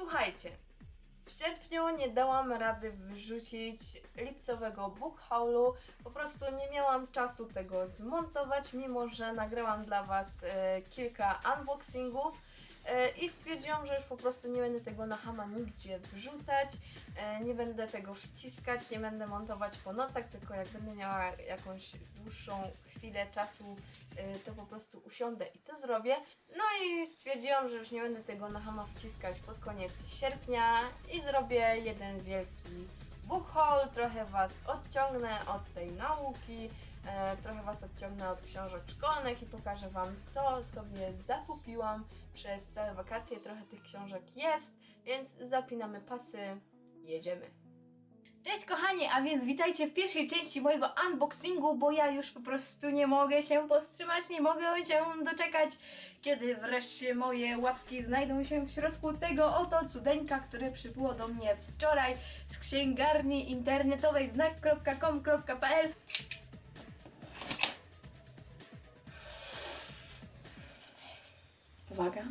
Słuchajcie, w sierpniu nie dałam rady wyrzucić lipcowego book haulu. Po prostu nie miałam czasu tego zmontować, mimo że nagrałam dla Was e, kilka unboxingów. E, I stwierdziłam, że już po prostu nie będę tego na hama nigdzie wrzucać, e, nie będę tego wciskać, nie będę montować po nocach, tylko jak będę miała jakąś dłuższą chwilę czasu, e, to po prostu usiądę i to zrobię. No i stwierdziłam, że już nie będę tego na hama wciskać pod koniec sierpnia i zrobię jeden wielki book haul, trochę Was odciągnę od tej nauki, e, trochę Was odciągnę od książek szkolnych i pokażę Wam, co sobie zakupiłam przez całe wakacje. Trochę tych książek jest, więc zapinamy pasy, jedziemy. Cześć kochani, a więc witajcie w pierwszej części mojego unboxingu, bo ja już po prostu nie mogę się powstrzymać, nie mogę się doczekać, kiedy wreszcie moje łapki znajdą się w środku tego oto cudeńka, które przybyło do mnie wczoraj z księgarni internetowej znak.com.pl Uwaga.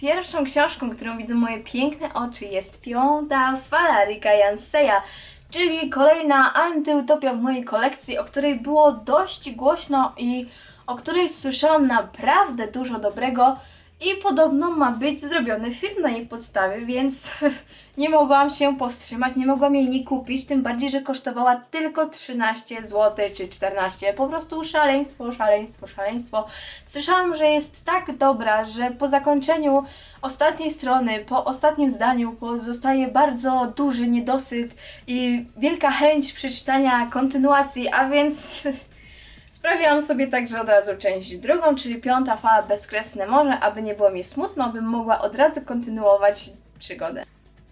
Pierwszą książką, którą widzą moje piękne oczy jest Piąta Fala Rika Janseya, czyli kolejna antyutopia w mojej kolekcji, o której było dość głośno i o której słyszałam naprawdę dużo dobrego i podobno ma być zrobiony film na jej podstawie, więc nie mogłam się powstrzymać, nie mogłam jej nie kupić, tym bardziej, że kosztowała tylko 13 zł czy 14. Po prostu szaleństwo, szaleństwo, szaleństwo. Słyszałam, że jest tak dobra, że po zakończeniu ostatniej strony, po ostatnim zdaniu pozostaje bardzo duży niedosyt i wielka chęć przeczytania kontynuacji, a więc Sprawiłam sobie także od razu część drugą, czyli piąta fala bezkresne morze, aby nie było mi smutno, bym mogła od razu kontynuować przygodę.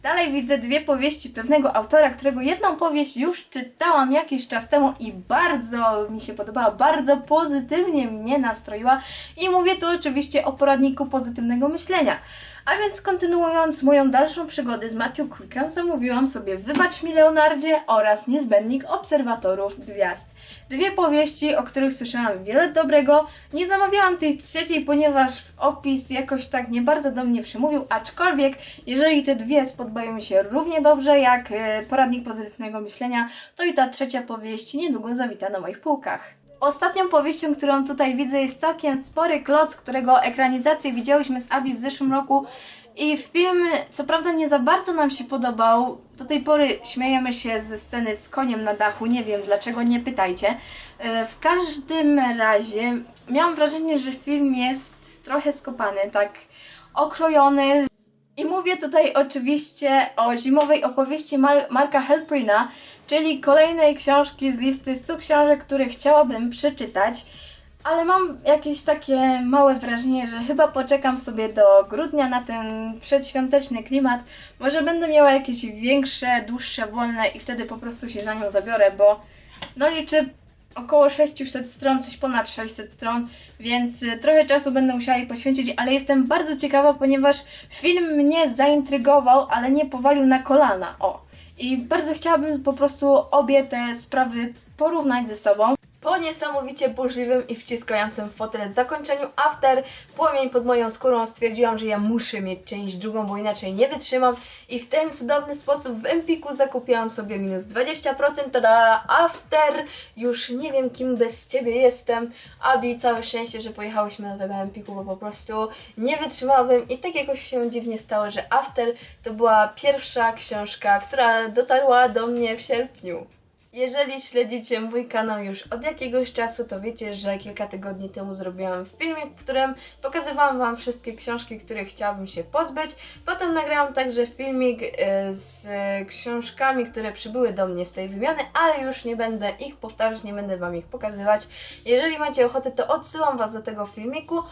Dalej widzę dwie powieści pewnego autora, którego jedną powieść już czytałam jakiś czas temu i bardzo mi się podobała, bardzo pozytywnie mnie nastroiła i mówię tu oczywiście o poradniku pozytywnego myślenia. A więc kontynuując moją dalszą przygodę z Matthew Quickiem, zamówiłam sobie Wybacz mi Leonardzie oraz Niezbędnik Obserwatorów Gwiazd. Dwie powieści, o których słyszałam wiele dobrego. Nie zamawiałam tej trzeciej, ponieważ opis jakoś tak nie bardzo do mnie przemówił, aczkolwiek jeżeli te dwie spodobają mi się równie dobrze jak e, Poradnik Pozytywnego Myślenia, to i ta trzecia powieść niedługo zawita na moich półkach. Ostatnią powieścią, którą tutaj widzę jest całkiem spory kloc, którego ekranizację widziałyśmy z Abi w zeszłym roku i film co prawda nie za bardzo nam się podobał. Do tej pory śmiejemy się ze sceny z koniem na dachu, nie wiem dlaczego, nie pytajcie. E, W każdym razie miałam wrażenie, że film jest trochę skopany, tak okrojony, i mówię tutaj oczywiście o zimowej opowieści Mar- Marka Helprina, czyli kolejnej książki z listy 100 książek, które chciałabym przeczytać. Ale mam jakieś takie małe wrażenie, że chyba poczekam sobie do grudnia na ten przedświąteczny klimat. Może będę miała jakieś większe, dłuższe, wolne i wtedy po prostu się za nią zabiorę, bo no liczę około 600 stron, coś ponad 600 stron, więc y, trochę czasu będę musiała jej poświęcić, ale jestem bardzo ciekawa, ponieważ film mnie zaintrygował, ale nie powalił na kolana. O. I bardzo chciałabym po prostu obie te sprawy porównać ze sobą. Po niesamowicie burzliwym i wciskającym fotel zakończeniu After, płomień pod moją skórą stwierdziłam, że ja muszę mieć część drugą, bo inaczej nie wytrzymam i w ten cudowny sposób w Empiku zakupiłam sobie minus 20%, tada, After, już nie wiem kim bez Ciebie jestem, Abi, całe szczęście, że pojechałyśmy do tego Empiku, bo po prostu nie wytrzymałabym i tak jakoś się dziwnie stało, że After to była pierwsza książka, która dotarła do mnie w sierpniu. Jeżeli śledzicie mój kanał już od jakiegoś czasu, to wiecie, że kilka tygodni temu zrobiłam filmik, w którym pokazywałam Wam wszystkie książki, których chciałabym się pozbyć. Potem nagrałam także filmik y, z książkami, które przybyły do mnie z tej wymiany, ale już nie będę ich powtarzać, nie będę Wam ich pokazywać. Jeżeli macie ochotę, to odsyłam Was do tego filmiku.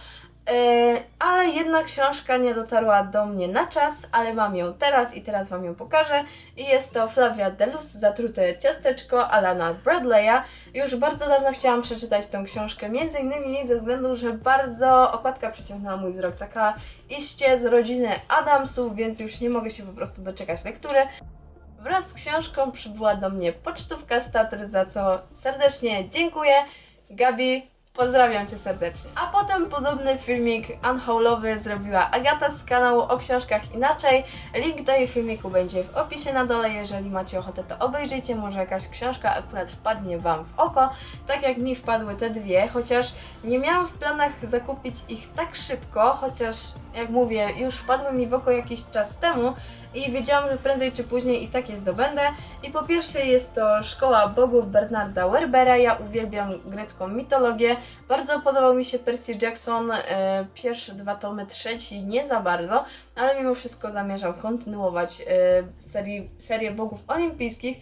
Ale jedna książka nie dotarła do mnie na czas, ale mam ją teraz i teraz Wam ją pokażę. I jest to Flavia Delus, Zatrute ciasteczko Alana Bradley'a. Już bardzo dawno chciałam przeczytać tę książkę, między innymi ze względu, że bardzo okładka przyciągnęła mój wzrok. Taka iście z rodziny Adamsów, więc już nie mogę się po prostu doczekać lektury. Wraz z książką przybyła do mnie pocztówka z za co serdecznie dziękuję. Gabi, Pozdrawiam Cię serdecznie. A potem podobny filmik unhaulowy zrobiła Agata z kanału o książkach inaczej. Link do jej filmiku będzie w opisie na dole. Jeżeli macie ochotę, to obejrzyjcie. Może jakaś książka akurat wpadnie Wam w oko. Tak jak mi wpadły te dwie, chociaż nie miałam w planach zakupić ich tak szybko, chociaż jak mówię, już wpadły mi w oko jakiś czas temu i wiedziałam, że prędzej czy później i tak je zdobędę. I po pierwsze jest to Szkoła Bogów Bernarda Werbera. Ja uwielbiam grecką mitologię. Bardzo podobał mi się Percy Jackson. E, pierwsze dwa tomy, trzeci nie za bardzo, ale mimo wszystko zamierzam kontynuować e, serii, serię Bogów Olimpijskich.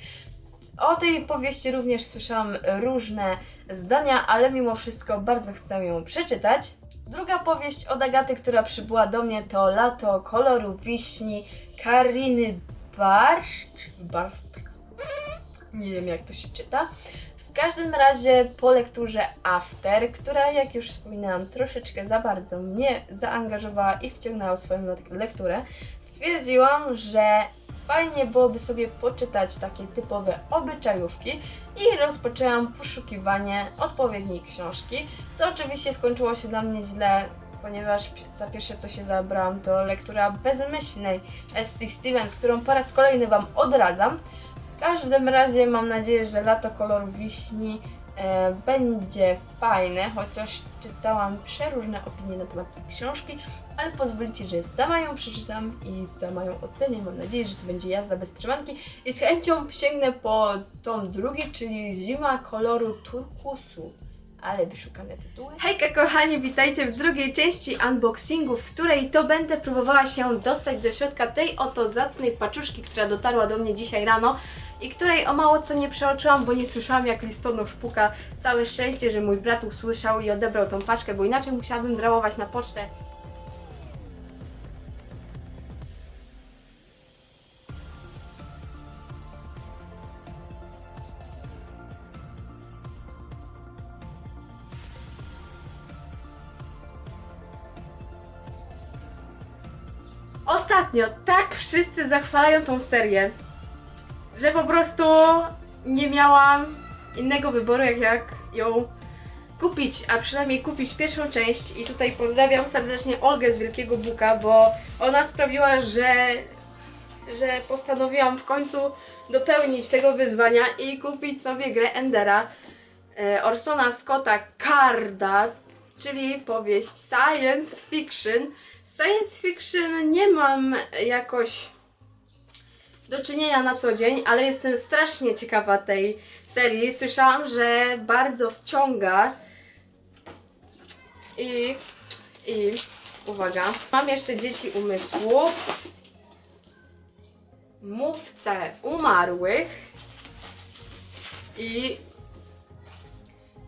O tej powieści również słyszałam różne zdania, ale mimo wszystko bardzo chcę ją przeczytać. Druga powieść od Agaty, która przybyła do mnie to Lato koloru wiśni Kariny Barszcz. Barszcz. Nie wiem jak to się czyta. W każdym razie po lekturze After, która jak już wspominałam troszeczkę za bardzo mnie zaangażowała i wciągnęła w swoją lek- lekturę, stwierdziłam, że fajnie byłoby sobie poczytać takie typowe obyczajówki i rozpoczęłam poszukiwanie odpowiedniej książki, co oczywiście skończyło się dla mnie źle, ponieważ za pierwsze co się zabrałam to lektura bezmyślnej S.C. Stevens, którą po raz kolejny Wam odradzam. W każdym razie mam nadzieję, że lato koloru wiśni będzie fajne, chociaż czytałam przeróżne opinie na temat tej książki, ale pozwolicie, że sama ją przeczytam i sama ją ocenię. Mam nadzieję, że to będzie jazda bez trzymanki i z chęcią sięgnę po tom drugi, czyli Zima koloru turkusu. Ale wyszukane tytuły. Hejka kochani, witajcie w drugiej części unboxingu, w której to będę próbowała się dostać do środka tej oto zacnej paczuszki, która dotarła do mnie dzisiaj rano i której o mało co nie przeoczyłam, bo nie słyszałam jak listonosz puka. Całe szczęście, że mój brat usłyszał i odebrał tą paczkę, bo inaczej musiałabym drałować na pocztę. Ostatnio tak wszyscy zachwalają tą serię, że po prostu nie miałam innego wyboru, jak, jak ją kupić, a przynajmniej kupić pierwszą część. I tutaj pozdrawiam serdecznie Olgę z Wielkiego Buka, bo ona sprawiła, że, że postanowiłam w końcu dopełnić tego wyzwania i kupić sobie grę Endera e, Orsona Scotta Carda, czyli powieść science fiction. Science fiction nie mam jakoś do czynienia na co dzień, ale jestem strasznie ciekawa tej serii. Słyszałam, że bardzo wciąga. I, i uwaga, mam jeszcze dzieci umysłu. Mówcę umarłych i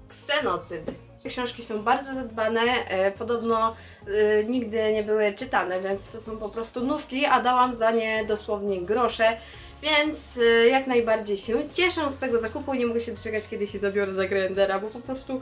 ksenocyd. Książki są bardzo zadbane, e, podobno e, nigdy nie były czytane, więc to są po prostu nówki, a dałam za nie dosłownie grosze, więc e, jak najbardziej się cieszę z tego zakupu i nie mogę się doczekać, kiedy się zabiorę za Grendera, bo po prostu,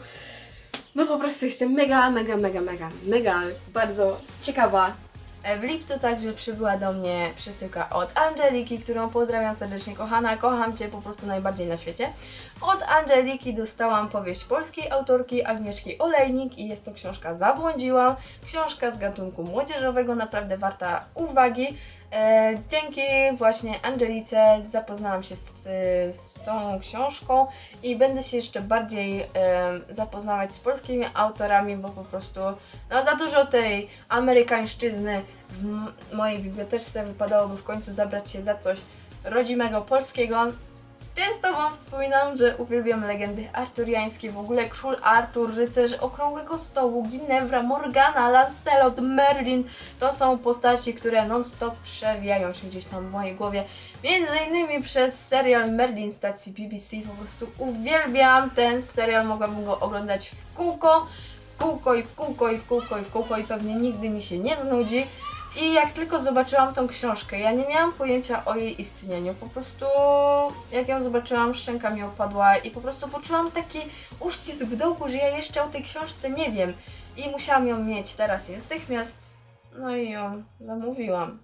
no po prostu jestem mega, mega, mega, mega, mega bardzo ciekawa W lipcu także przybyła do mnie przesyłka od Angeliki, którą pozdrawiam serdecznie kochana. Kocham Cię po prostu najbardziej na świecie. Od Angeliki dostałam powieść polskiej autorki Agnieszki Olejnik i jest to książka Zabłądziłam. Książka z gatunku młodzieżowego, naprawdę warta uwagi. E, dzięki właśnie Angelice zapoznałam się z, z tą książką i będę się jeszcze bardziej zapoznawać z polskimi autorami, bo po prostu no, za dużo tej amerykańszczyzny w mojej biblioteczce wypadałoby w końcu zabrać się za coś rodzimego polskiego. Często Wam wspominam, że uwielbiam legendy arturiańskie, w ogóle król Artur, rycerz Okrągłego Stołu, Ginevra, Morgana, Lancelot, Merlin. To są postaci, które non-stop przewijają się gdzieś tam w mojej głowie. Między innymi przez serial Merlin stacji BBC. Po prostu uwielbiam ten serial, mogłabym go oglądać w kółko, w kółko i w kółko i w kółko i w kółko i pewnie nigdy mi się nie znudzi. I jak tylko zobaczyłam tą książkę, ja nie miałam pojęcia o jej istnieniu. Po prostu jak ją zobaczyłam, szczęka mi opadła i po prostu poczułam taki uścisk w dołku, że ja jeszcze o tej książce nie wiem. I musiałam ją mieć teraz natychmiast. No i ją zamówiłam.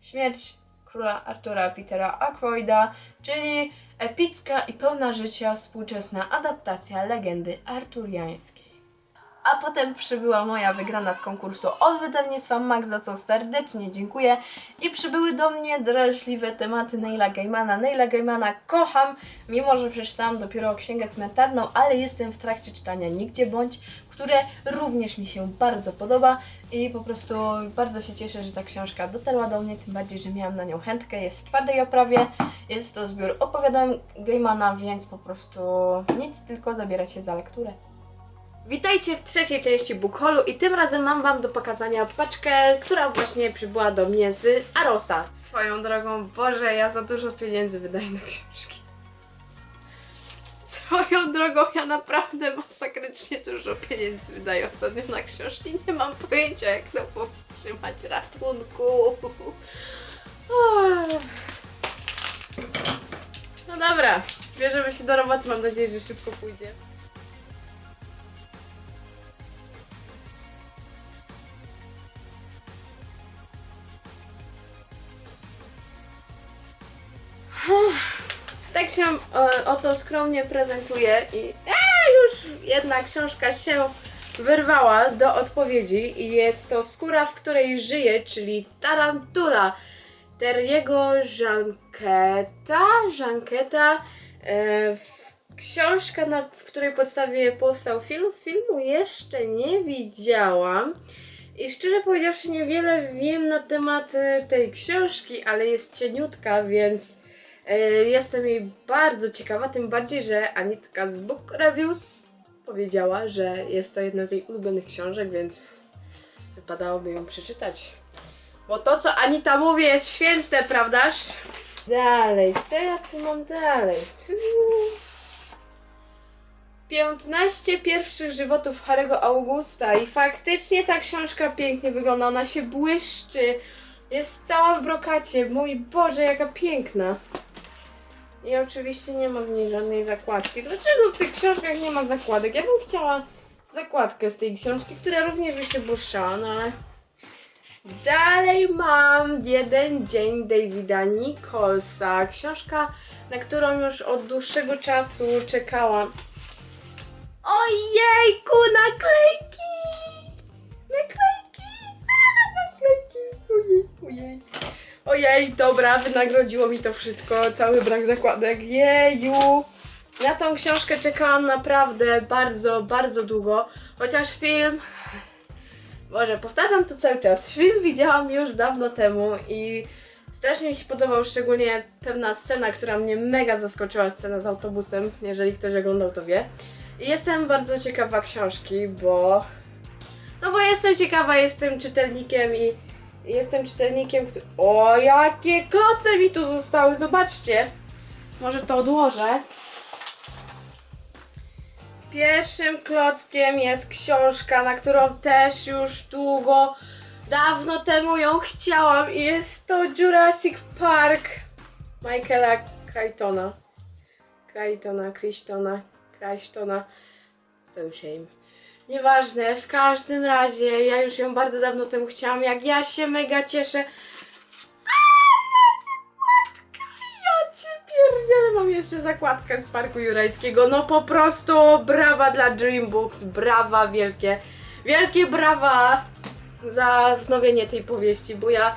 Śmierć króla Artura Petera Ackroyda, czyli epicka i pełna życia współczesna adaptacja legendy arturiańskiej. A potem przybyła moja wygrana z konkursu od wydawnictwa Max, za co serdecznie dziękuję. I przybyły do mnie drażliwe tematy Neila Gaimana. Neila Gaimana kocham, mimo że przeczytałam dopiero księgę cmentarną, ale jestem w trakcie czytania Nigdzie Bądź, które również mi się bardzo podoba i po prostu bardzo się cieszę, że ta książka dotarła do mnie, tym bardziej, że miałam na nią chętkę. Jest w twardej oprawie, jest to zbiór opowiadań Gaimana, więc po prostu nic, tylko zabierać się za lekturę. Witajcie w trzeciej części Bookholu i tym razem mam Wam do pokazania paczkę, która właśnie przybyła do mnie z Arosa. Swoją drogą, Boże, ja za dużo pieniędzy wydaję na książki. Swoją drogą, ja naprawdę masakrycznie dużo pieniędzy wydaję ostatnio na książki. Nie mam pojęcia, jak to powstrzymać ratunku. No dobra, bierzemy się do roboty. Mam nadzieję, że szybko pójdzie. Tak się e, oto skromnie prezentuje i a, już jedna książka się wyrwała do odpowiedzi i jest to Skóra, w której żyje, czyli Tarantula Teriego Żanketa, Żanketa e, książka, na której podstawie powstał film. Filmu jeszcze nie widziałam. I szczerze powiedziawszy, niewiele wiem na temat e, tej książki, ale jest cieniutka, więc jestem jej bardzo ciekawa. Tym bardziej, że Anitka z Book Reviews powiedziała, że jest to jedna z jej ulubionych książek, więc wypadałoby ją przeczytać. Bo to, co Anita mówi, jest święte, prawdaż? Dalej, co ja tu mam dalej? Tu. 15 pierwszych żywotów Harego Augusta i faktycznie ta książka pięknie wygląda, ona się błyszczy, jest cała w brokacie, mój Boże, jaka piękna. I oczywiście nie ma w niej żadnej zakładki. Dlaczego w tych książkach nie ma zakładek? Ja bym chciała zakładkę z tej książki, która również by się błyszczała, no ale... Dalej mam jeden dzień Davida Nicholsa. Książka, na którą już od dłuższego czasu czekałam. Ojejku, naklejki! Naklejki! A, naklejki! Ojej, ojej. Dobra, wynagrodziło mi to wszystko, cały brak zakładek. Jeju! Na tą książkę czekałam naprawdę bardzo, bardzo długo, chociaż film Boże, powtarzam to cały czas. Film widziałam już dawno temu i strasznie mi się podobał, szczególnie pewna scena, która mnie mega zaskoczyła, scena z autobusem. Jeżeli ktoś oglądał, to wie. I jestem bardzo ciekawa książki, bo... No bo jestem ciekawa, jestem czytelnikiem i jestem czytelnikiem, który... O, jakie kloce mi tu zostały, zobaczcie! Może to odłożę. Pierwszym klockiem jest książka, na którą też już długo, dawno temu ją chciałam i jest to Jurassic Park Michaela Crichtona. Crichtona, Crichtona, Crichtona. So shame. Nieważne, w każdym razie ja już ją bardzo dawno temu chciałam, jak ja się mega cieszę. Ja cię pierdzielę, mam jeszcze zakładkę z Parku Jurajskiego. No po prostu brawa dla Dream Books, brawa wielkie. Wielkie brawa za wznowienie tej powieści, bo ja,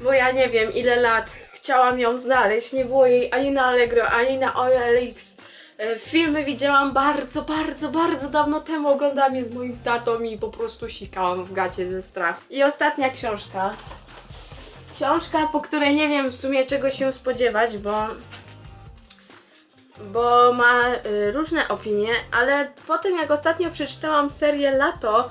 bo ja nie wiem ile lat chciałam ją znaleźć. Nie było jej ani na Allegro, ani na OLX. E, Filmy widziałam bardzo, bardzo, bardzo dawno temu. Oglądałam je z moim tatą i po prostu sikałam w gacie ze strachu. I ostatnia książka. Książka, po której nie wiem w sumie czego się spodziewać, bo bo ma y, różne opinie, ale po tym jak ostatnio przeczytałam serię Lato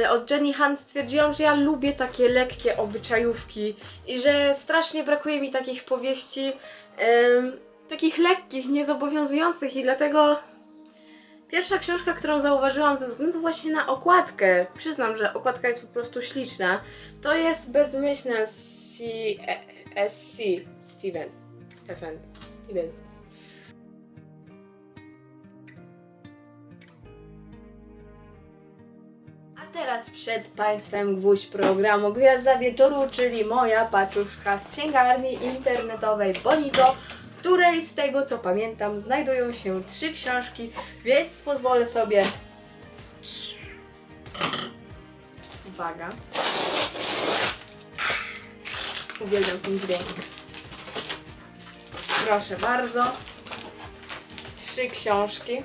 y, od Jenny Han stwierdziłam, że ja lubię takie lekkie obyczajówki i że strasznie brakuje mi takich powieści ym, takich lekkich, niezobowiązujących i dlatego Pierwsza książka, którą zauważyłam ze względu właśnie na okładkę, przyznam, że okładka jest po prostu śliczna, to jest bezmyślna C. E- Stevens. Stephens. Stevens. Teraz przed Państwem gwóźdź programu Gwiazda Wieczoru, czyli moja paczuszka z księgarni internetowej Bonito, której z tego co pamiętam znajdują się trzy książki, więc pozwolę sobie Uwaga. Uwielbiam ten dźwięk. Proszę bardzo. Trzy książki.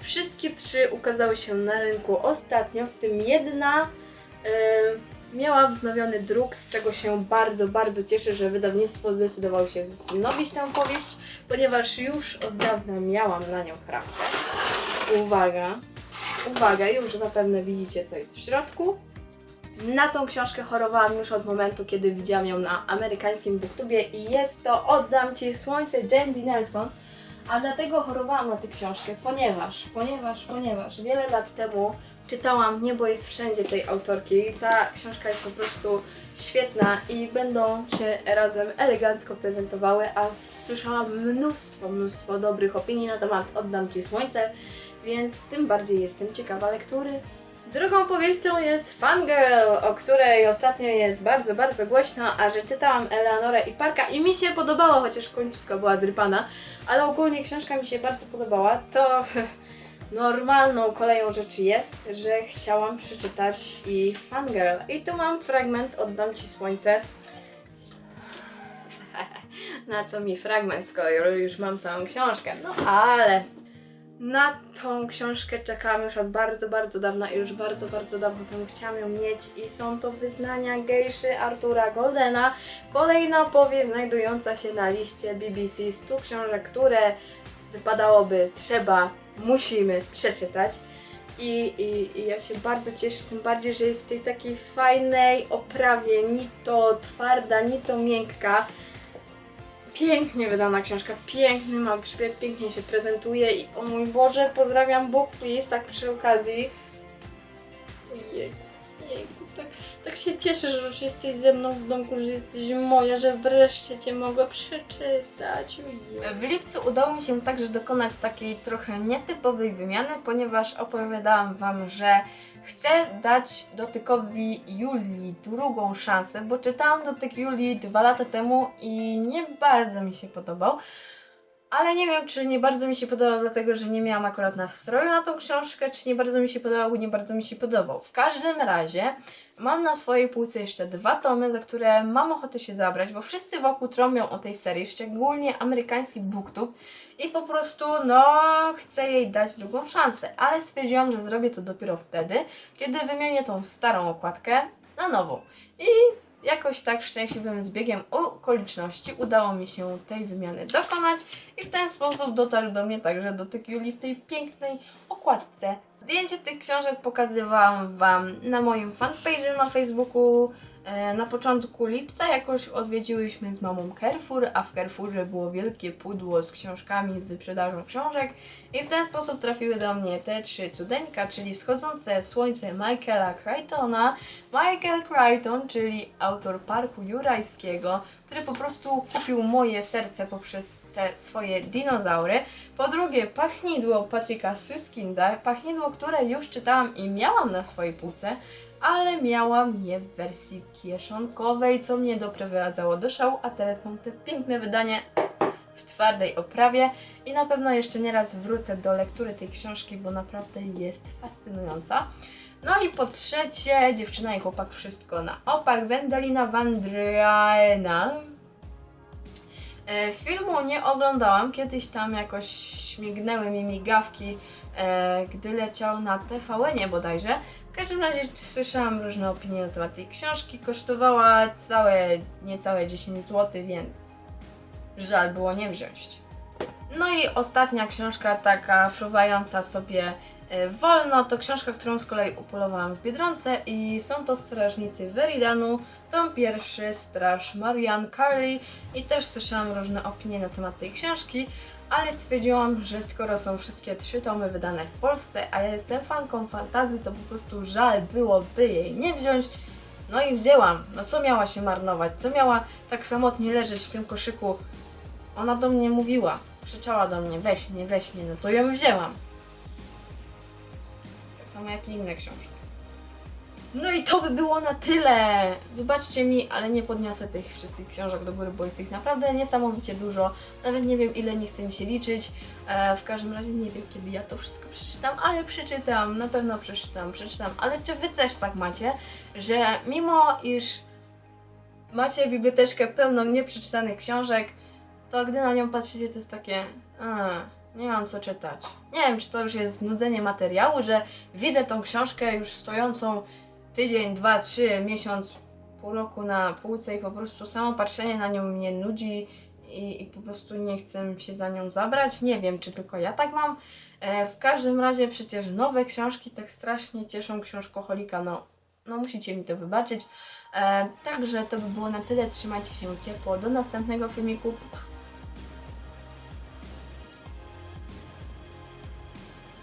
Wszystkie trzy ukazały się na rynku ostatnio, w tym jedna y, miała wznowiony druk, z czego się bardzo, bardzo cieszę, że wydawnictwo zdecydowało się wznowić tę powieść, ponieważ już od dawna miałam na nią chrawkę. Uwaga, uwaga, już zapewne widzicie co jest w środku. Na tą książkę chorowałam już od momentu, kiedy widziałam ją na amerykańskim booktubie i jest to Oddam Ci Słońce Jandy Nelson. A dlatego chorowałam na tę książkę, ponieważ, ponieważ, ponieważ wiele lat temu czytałam Niebo jest wszędzie tej autorki. Ta książka jest po prostu świetna i będą się razem elegancko prezentowały, a słyszałam mnóstwo, mnóstwo dobrych opinii na temat Oddam Ci Słońce, więc tym bardziej jestem ciekawa lektury. Drugą powieścią jest Fangirl, o której ostatnio jest bardzo, bardzo głośno, a że czytałam Eleanorę i Parka i mi się podobało, chociaż końcówka była zrypana, ale ogólnie książka mi się bardzo podobała, to normalną koleją rzeczy jest, że chciałam przeczytać i Fangirl. I tu mam fragment Oddam Ci Słońce. Na co mi fragment, skoro już mam całą książkę? No ale na tą książkę czekałam już od bardzo, bardzo dawna i już bardzo, bardzo dawno temu chciałam ją mieć i są to wyznania gejszy Artura Goldena. Kolejna powieść znajdująca się na liście BBC 100 książek, które wypadałoby, trzeba, musimy przeczytać. I, i, I ja się bardzo cieszę, tym bardziej, że jest w tej takiej fajnej oprawie, ni to twarda, ni to miękka. Pięknie wydana książka, piękny ma grzbiet, pięknie się prezentuje i o mój Boże, pozdrawiam Book Please, tak przy okazji. Jejku, tak, tak się cieszę, że już jesteś ze mną w domku, że jesteś moja, że wreszcie Cię mogę przeczytać. W lipcu udało mi się także dokonać takiej trochę nietypowej wymiany, ponieważ opowiadałam Wam, że chcę dać dotykowi Julii drugą szansę, bo czytałam dotyk Julii dwa lata temu i nie bardzo mi się podobał. Ale nie wiem, czy nie bardzo mi się podobał, dlatego że nie miałam akurat nastroju na tą książkę, czy nie bardzo mi się podobał, bo nie bardzo mi się podobał. W każdym razie mam na swojej półce jeszcze dwa tomy, za które mam ochotę się zabrać, bo wszyscy wokół trąbią o tej serii, szczególnie amerykański booktube i po prostu, no, chcę jej dać drugą szansę. Ale stwierdziłam, że zrobię to dopiero wtedy, kiedy wymienię tą starą okładkę na nową. I jakoś tak szczęśliwym zbiegiem okoliczności udało mi się tej wymiany dokonać i w ten sposób dotarł do mnie także dotyk Julii w tej pięknej okładce. Zdjęcie tych książek pokazywałam Wam na moim fanpage'u na Facebooku. E, Na początku lipca jakoś odwiedziłyśmy z mamą Carrefour, a w Carrefourze było wielkie pudło z książkami z wyprzedażą książek i w ten sposób trafiły do mnie te trzy cudeńka, czyli Wschodzące Słońce Michaela Crichtona, Michael Crichton, czyli autor Parku Jurajskiego, który po prostu kupił moje serce poprzez te swoje dinozaury. Po drugie, Pachnidło Patryka Suskinda, pachnidło, które już czytałam i miałam na swojej półce, ale miałam je w wersji kieszonkowej, co mnie doprowadzało do szału, a teraz mam te piękne wydanie w twardej oprawie i na pewno jeszcze nieraz wrócę do lektury tej książki, bo naprawdę jest fascynująca. No i po trzecie, dziewczyna i chłopak wszystko na opak, Wendalina Vandriana. E, Filmu nie oglądałam, kiedyś tam jakoś śmignęły mi migawki, e, gdy leciał na TVN bodajże. W każdym razie słyszałam różne opinie na temat tej książki. Kosztowała całe, niecałe 10 zł, więc żal było nie wziąć. No i ostatnia książka, taka fruwająca sobie e, wolno, to książka, którą z kolei upolowałam w Biedronce i są to Strażnicy Veridanu, tom pierwszy, Straż Marian Carley i też słyszałam różne opinie na temat tej książki, ale stwierdziłam, że skoro są wszystkie trzy tomy wydane w Polsce, a ja jestem fanką fantazji, to po prostu żal byłoby jej nie wziąć. No i wzięłam. No co miała się marnować? Co miała tak samotnie leżeć w tym koszyku? Ona do mnie mówiła, krzyczała do mnie, weź mnie, weź mnie, no to ją wzięłam. Tak samo jak i inne książki. No i to by było na tyle. Wybaczcie mi, ale nie podniosę tych wszystkich książek do góry, bo jest ich naprawdę niesamowicie dużo. Nawet nie wiem, ile nie chce mi się liczyć. E, w każdym razie nie wiem, kiedy ja to wszystko przeczytam, ale przeczytam, na pewno przeczytam, przeczytam. Ale czy wy też tak macie, że mimo iż macie biblioteczkę pełną nieprzeczytanych książek, to gdy na nią patrzycie, to jest takie. A, nie mam co czytać. Nie wiem, czy to już jest znudzenie materiału, że widzę tą książkę już stojącą tydzień, dwa, trzy, miesiąc, pół roku na półce i po prostu samo patrzenie na nią mnie nudzi i, i po prostu nie chcę się za nią zabrać. Nie wiem, czy tylko ja tak mam. E, w każdym razie przecież nowe książki tak strasznie cieszą książkoholika. No, no musicie mi to wybaczyć. E, także to by było na tyle. Trzymajcie się ciepło. Do następnego filmiku. Pa.